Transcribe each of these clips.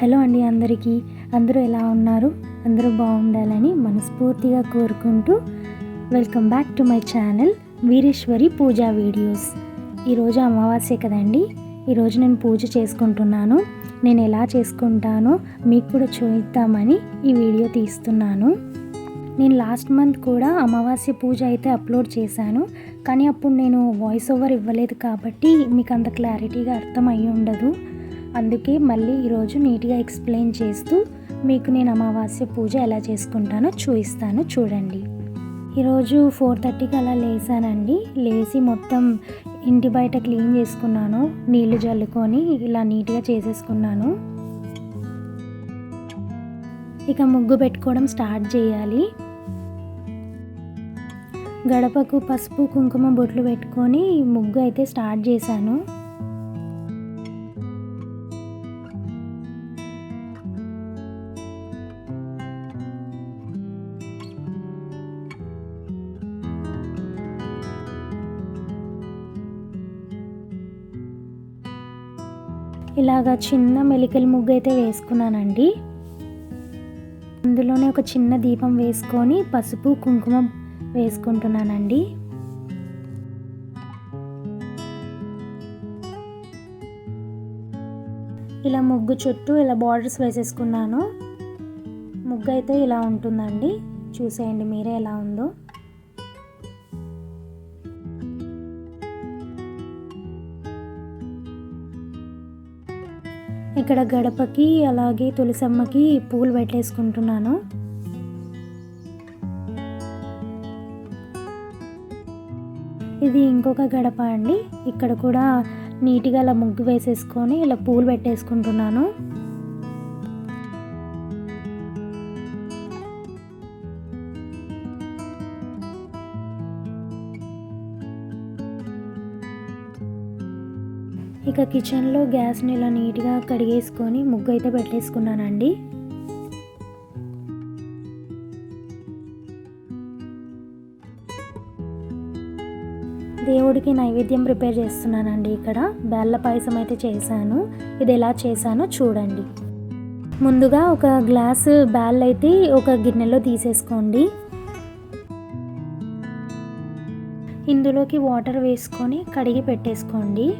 Hello అండి అందరికీ. అందరూ ఎలా ఉన్నారు? అందరూ బాగుండాలని మనస్ఫూర్తిగా కోరుకుంటూ welcome back to my channel Veereshwari Pooja videos. ఈరోజు అమావాస్య కదండి. ఈరోజు నేను పూజ చేసుకుంటున్నాను. నేను ఎలా చేసుకుంటానో మీకు కూడా చూద్దామని ఈ వీడియో తీస్తున్నాను. నేను లాస్ట్ మంత్ కూడా అమావాస్య పూజ అయితే అప్లోడ్ చేశాను. కానీ అప్పుడు నేను వాయిస్ ఓవర్ ఇవ్వలేదు కాబట్టి మీకు అంత క్లారిటీగా అర్థం అయ్యి ఉండదు. అందుకే మళ్ళీ ఈరోజు నీట్గా ఎక్స్ప్లెయిన్ చేస్తూ మీకు నేను అమావాస్య పూజ ఎలా చేసుకుంటానో చూపిస్తాను చూడండి. ఈరోజు ఫోర్ థర్టీకి అలా లేసానండి లేచి మొత్తం ఇంటి బయట క్లీన్ చేసుకున్నాను నీళ్ళు జల్లుకొని ఇలా నీట్గా చేసేసుకున్నాను. ఇక ముగ్గు పెట్టుకోవడం స్టార్ట్ చేయాలి. గడపకు పసుపు కుంకుమ బొట్లు పెట్టుకొని ముగ్గు అయితే స్టార్ట్ చేశాను. ఇలాగా చిన్న మెలికల ముగ్గు అయితే వేసుకున్నానండి. అందులోనే ఒక చిన్న దీపం వేసుకొని పసుపు కుంకుమ వేసుకుంటున్నానండి. ఇలా ముగ్గు చుట్టూ ఇలా బార్డర్స్ వేసేసుకున్నాను. ముగ్గు అయితే ఇలా ఉంటుందండి. చూసేయండి మీరే ఎలా ఉందో. ఇక్కడ గడపకి అలాగే తులసమ్మకి పూలు పెట్టేసుకుంటున్నాను. ఇది ఇంకొక గడప అండి. ఇక్కడ కూడా నీట్గా అలా ముగ్గు వేసేసుకొని ఇలా పూలు పెట్టేసుకుంటున్నాను. ఇక కిచెన్లో గ్యాస్ని ఇలా నీట్గా కడిగేసుకొని ముగ్గు అయితే పెట్టేసుకున్నానండి. దేవుడికి నైవేద్యం ప్రిపేర్ చేస్తున్నానండి ఇక్కడ. బెల్ల పాయసం అయితే చేశాను. ఇది ఎలా చేశానో చూడండి. ముందుగా ఒక గ్లాస్ బ్యాల్ అయితే ఒక గిన్నెలో తీసేసుకోండి. ఇందులోకి వాటర్ వేసుకొని కడిగి పెట్టేసుకోండి.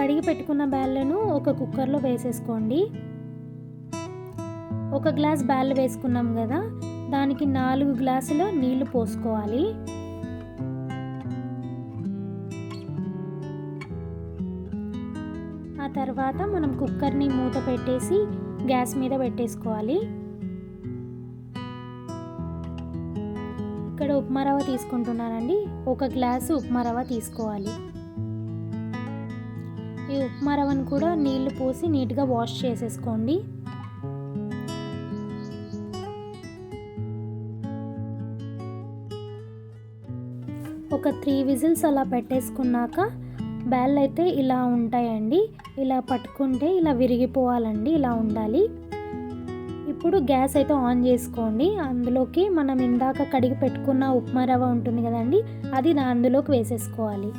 కడిగి పెట్టుకున్న బ్యాళ్ళను ఒక కుక్కర్లో వేసేసుకోండి. ఒక గ్లాస్ బ్యాల్ వేసుకున్నాం కదా దానికి నాలుగు గ్లాసుల నీళ్ళు పోసుకోవాలి. ఆ తర్వాత మనం కుక్కర్ని మూత పెట్టేసి గ్యాస్ మీద పెట్టేసుకోవాలి. ఇక్కడ ఉప్మా రవ్వ తీసుకుంటున్నానండి. ఒక గ్లాసు ఉప్మా రవ్వ తీసుకోవాలి. ఈ ఉప్మా రవ్వను కూడా నీళ్ళు పోసి నీట్గా వాష్ చేసేసుకోండి. ఒక త్రీ విజిల్స్ అలా పెట్టేసుకున్నాక బ్యాల్ అయితే ఇలా ఉంటాయండి. ఇలా పట్టుకుంటే ఇలా విరిగిపోవాలండి ఇలా ఉండాలి. ఇప్పుడు గ్యాస్ అయితే ఆన్ చేసుకోండి. అందులోకి మనం ఇందాక కడిగి పెట్టుకున్న ఉప్మా రవ్వ ఉంటుంది కదండి అది అందులోకి వేసేసుకోవాలి.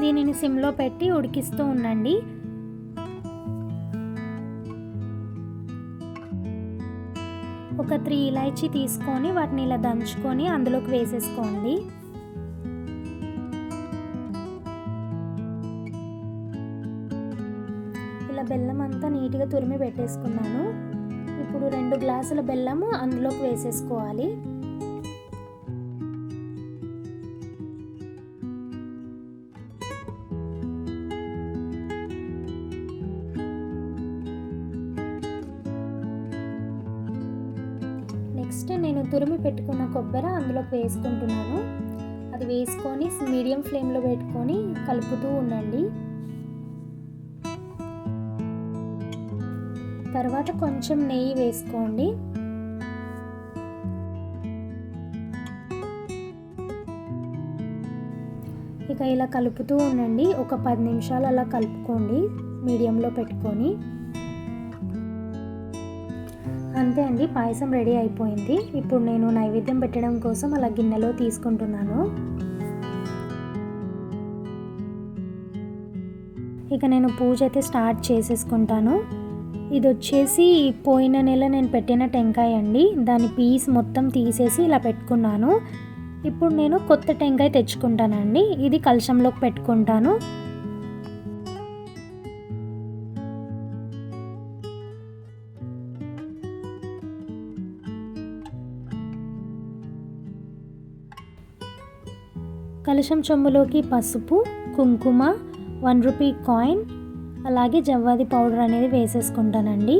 దీనిని సిమ్లో పెట్టి ఉడికిస్తూ ఉండండి. ఒక త్రీ ఇలాచీ తీసుకొని వాటిని ఇలా దంచుకొని అందులోకి వేసేసుకోండి. ఇలా బెల్లం అంతా నీట్గా తురిమి పెట్టేసుకున్నాను. ఇప్పుడు రెండు గ్లాసుల బెల్లము అందులోకి వేసేసుకోవాలి. నెక్స్ట్ నేను తురిమి పెట్టుకున్న కొబ్బరి అందులోకి వేసుకుంటున్నాను. అది వేసుకొని మీడియం ఫ్లేమ్లో పెట్టుకొని కలుపుతూ ఉండండి. తర్వాత కొంచెం నెయ్యి వేసుకోండి. ఇక ఇలా కలుపుతూ ఉండండి. ఒక పది నిమిషాలు అలా కలుపుకోండి. మీడియంలో పెట్టుకొని. అంతే అండి పాయసం రెడీ అయిపోయింది. ఇప్పుడు నేను నైవేద్యం పెట్టడం కోసం అలా గిన్నెలో తీసుకుంటున్నాను. ఇక నేను పూజ అయితే స్టార్ట్ చేసేసుకుంటాను. ఇది వచ్చేసి పోయిన నెల నేను పెట్టిన టెంకాయ అండి. దాని పీస్ మొత్తం తీసేసి ఇలా పెట్టుకున్నాను. ఇప్పుడు నేను కొత్త టెంకాయ తెచ్చుకుంటానండి. ఇది కలశంలోకి పెట్టుకుంటాను. కలశం చెంబులోకి పసుపు కుంకుమ వన్ రూపీ కాయిన్ అలాగే జవ్వాది పౌడర్ అనేది వేసేసుకుంటానండి.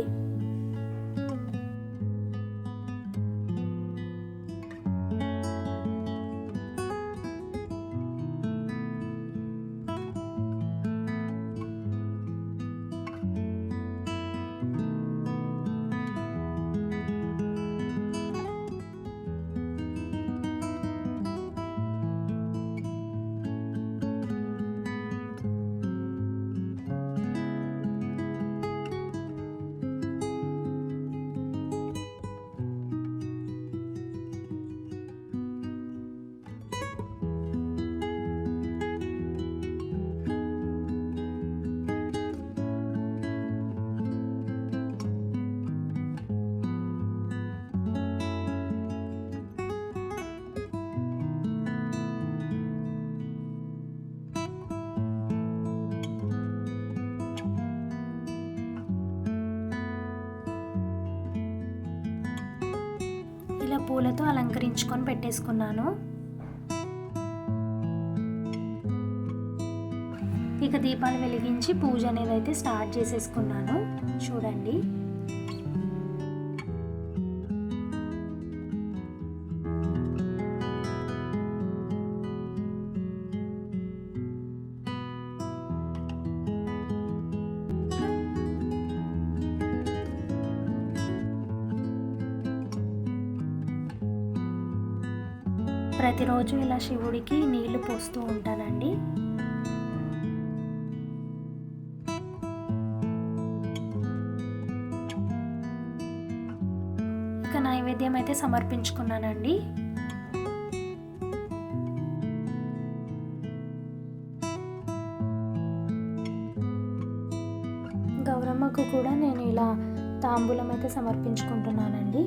పూలతో అలంకరించుకొని పెట్టేసుకున్నాను. ఇక దీపాలు వెలిగించి పూజ అనేది అయితే స్టార్ట్ చేసేసుకున్నాను. చూడండి. ప్రతిరోజు ఇలా శివుడికి నీళ్ళు పోస్తూ ఉంటానండి. ఇక నైవేద్యం అయితే సమర్పించుకున్నానండి. గౌరమ్మకు కూడా నేను ఇలా తాంబూలం అయితే సమర్పించుకుంటున్నానండి.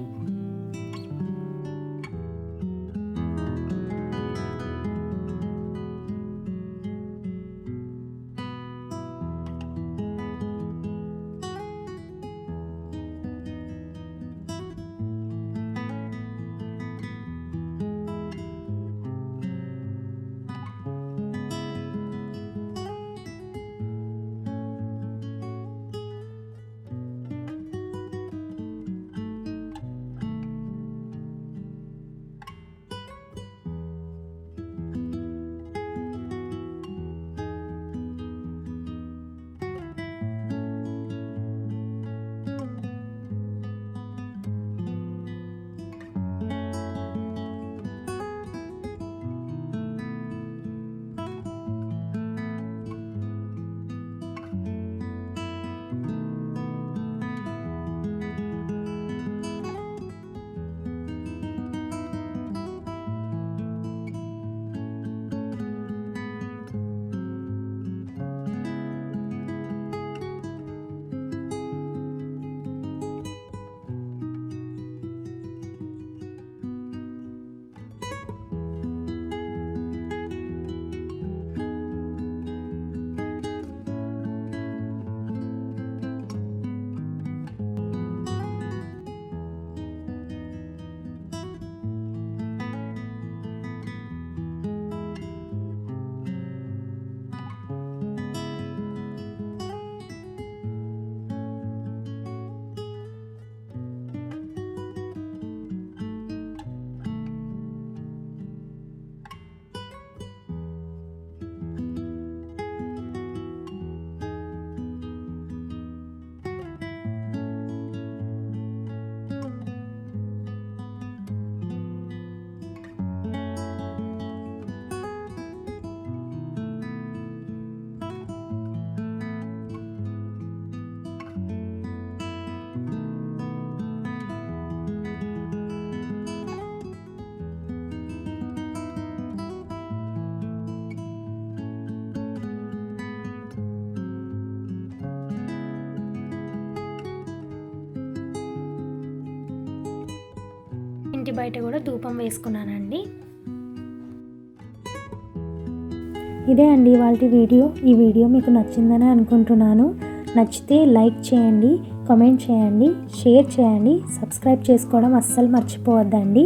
ఇంటి బయట కూడా ధూపం వేసుకున్నానండి. ఇదే అండి వాళ్ళ వీడియో. ఈ వీడియో మీకు నచ్చిందని అనుకుంటున్నాను. నచ్చితే లైక్ చేయండి కామెంట్ చేయండి షేర్ చేయండి సబ్స్క్రైబ్ చేసుకోవడం అస్సలు మర్చిపోవద్దండి.